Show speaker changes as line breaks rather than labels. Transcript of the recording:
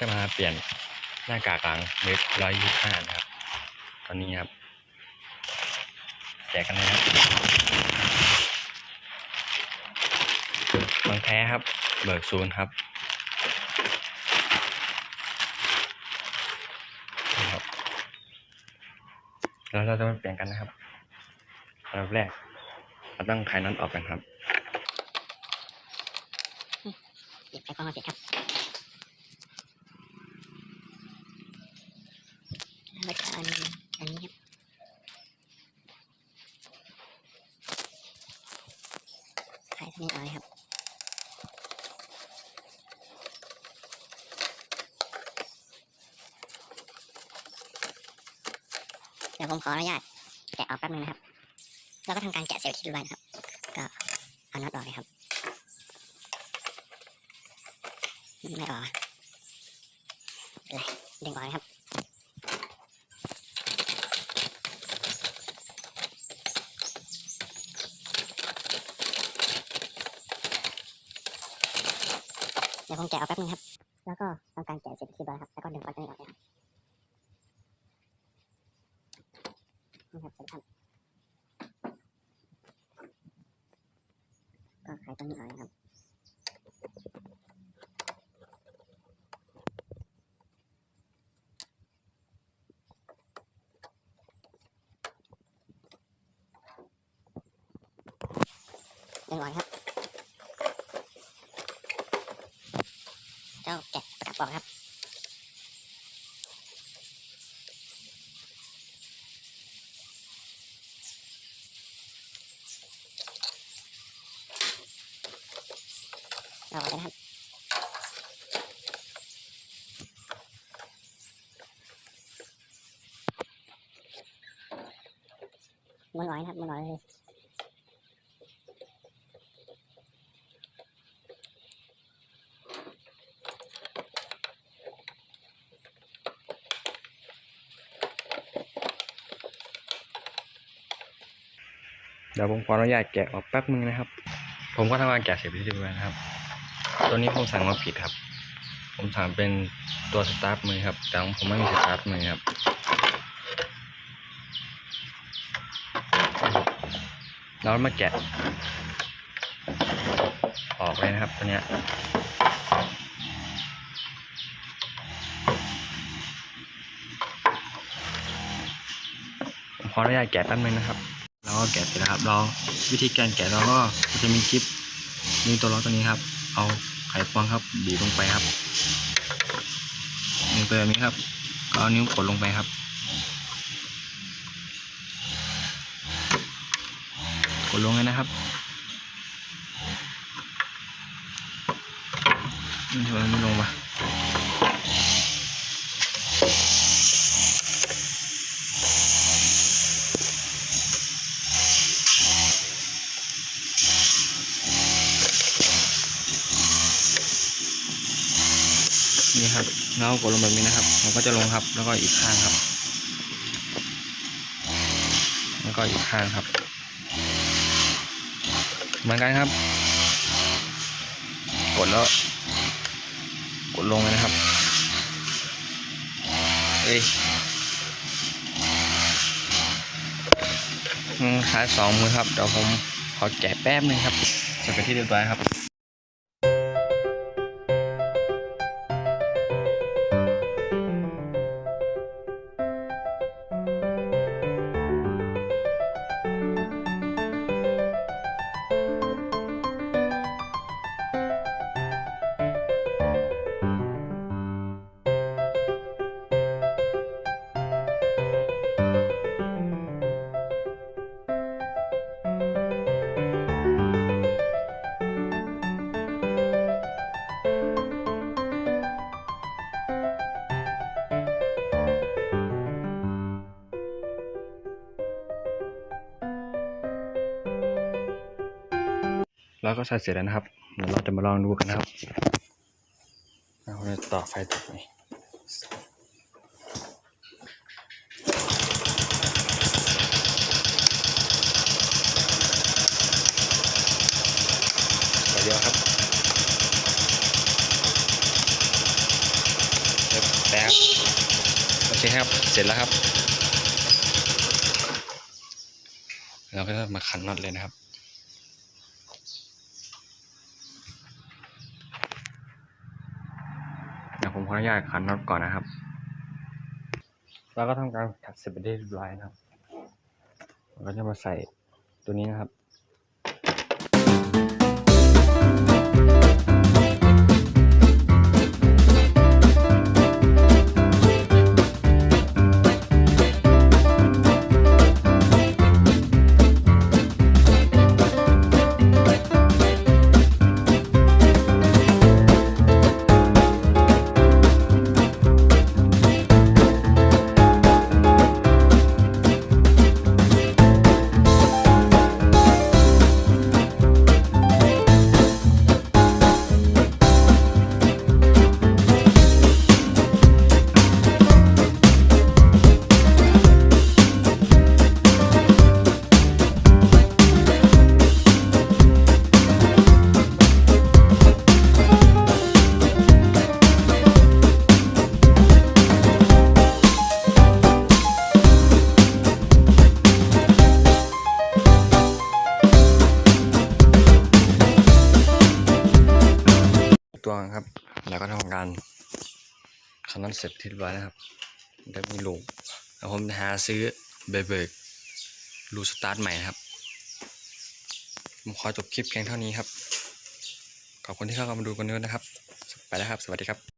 จะมาเปลี่ยนหน้ากากหลังเว็บร้อยยี่ห้านะครับ ตอนนี้ครับ แจกกันนะครับบางแท้ครับ เบิกศูนย์ครับนี่ครับแล้วเราจะมาเปลี่ยนกันนะครับอันดับแรกเราต้องคลายน็อตออกกันครับ
เก็บไฟฟ้ามาเสร็จครับแล้วก็อันอันนี้ครับขายสนิทเอาเลยครับ เดี๋ยวผมขออนุญาตแกะออกแป๊บนึงนะครับ แล้วก็ทำการแกะเซลล์ที่ดูไว้นะครับ ก็เอาน็อตออกเลยครับไม่ออกอะอะไรดึงออกนะครับเดี๋ยวผมแกะเอาแป๊บนึงครับ แล้วก็ทำการแกะเสร็จที่เรียบร้อยครับ แล้วก็ดึงปลั๊กตัวนี้ออกเลยครับ นี่ครับเสร็จครับก็ขายตัวนี้ออกเลยครับดึงออกครับเจ้าแกะประกับบอกครับ เอาอนะครับมันน้อยนะครับมันน้อยเลย
เดี๋ยวผมขออนุญาตแกะออกแป๊บนึงนะครับ ผมก็ทำการแกะเสร็จไปทีเรียบร้อยนะครับ ตัวนี้ผมสั่งมาผิดครับ ผมสั่งเป็นตัวสตาร์ทมือครับ แต่ของผมไม่มีสตาร์ทมือครับ เรามาแกะ ออกเลยนะครับ ตัวเนี้ยผมขออนุญาตแกะแป๊บนึงนะครับ เราก็แกะเสร็จแล้วครับ เราวิธีการแกะเราก็จะมีคลิปมีตัวล็อกตัวนี้ครับ เอาไขควงครับ บีบลงไปครับนี่เป็นนี้ครับ ก็เอานิ้วกดลงไปครับกดลงเลยนะครับนี่ทำไมไม่ลงวะ นี่ครับเรากดลงแบบนี้นะครับมันก็จะลงครับ แล้วก็อีกข้างครับ แล้วก็อีกข้างครับ เหมือนกันครับ กดแล้วกดลงเลยนะครับเอ้ยขายสองมือครับเดี๋ยวผมขอแกะแป๊บนึงครับจะไปนที่เรียบร้อยครับ แล้วก็ใส่เสร็จแล้วนะครับเดี๋ยวเราจะมาลองดูกันนะครับเราจะต่อไฟติดไหมเดียวครับครับ เสร็จแล้วครับเราก็จะมาขันน็อตเลยนะครับ เดี๋ยว ผมขออนุญาตขันน็อตก่อนนะครับ แล้วก็ทำการขัดเสร็จไปได้เรียบร้อยนะครับเราก็จะมาใส่ตัวนี้นะครับ การคอนนั้นเสร็จที่ไว้นะครับแล้วมีลูกแล้วผมจะหาซื้อเบรกรูสตาร์ทใหม่นะครับ ผมขอจบคลิปเพียงเท่านี้ครับ ขอบคุณที่เข้ามาดูกันด้วยนะครับ ไปแล้วครับ สวัสดีครับ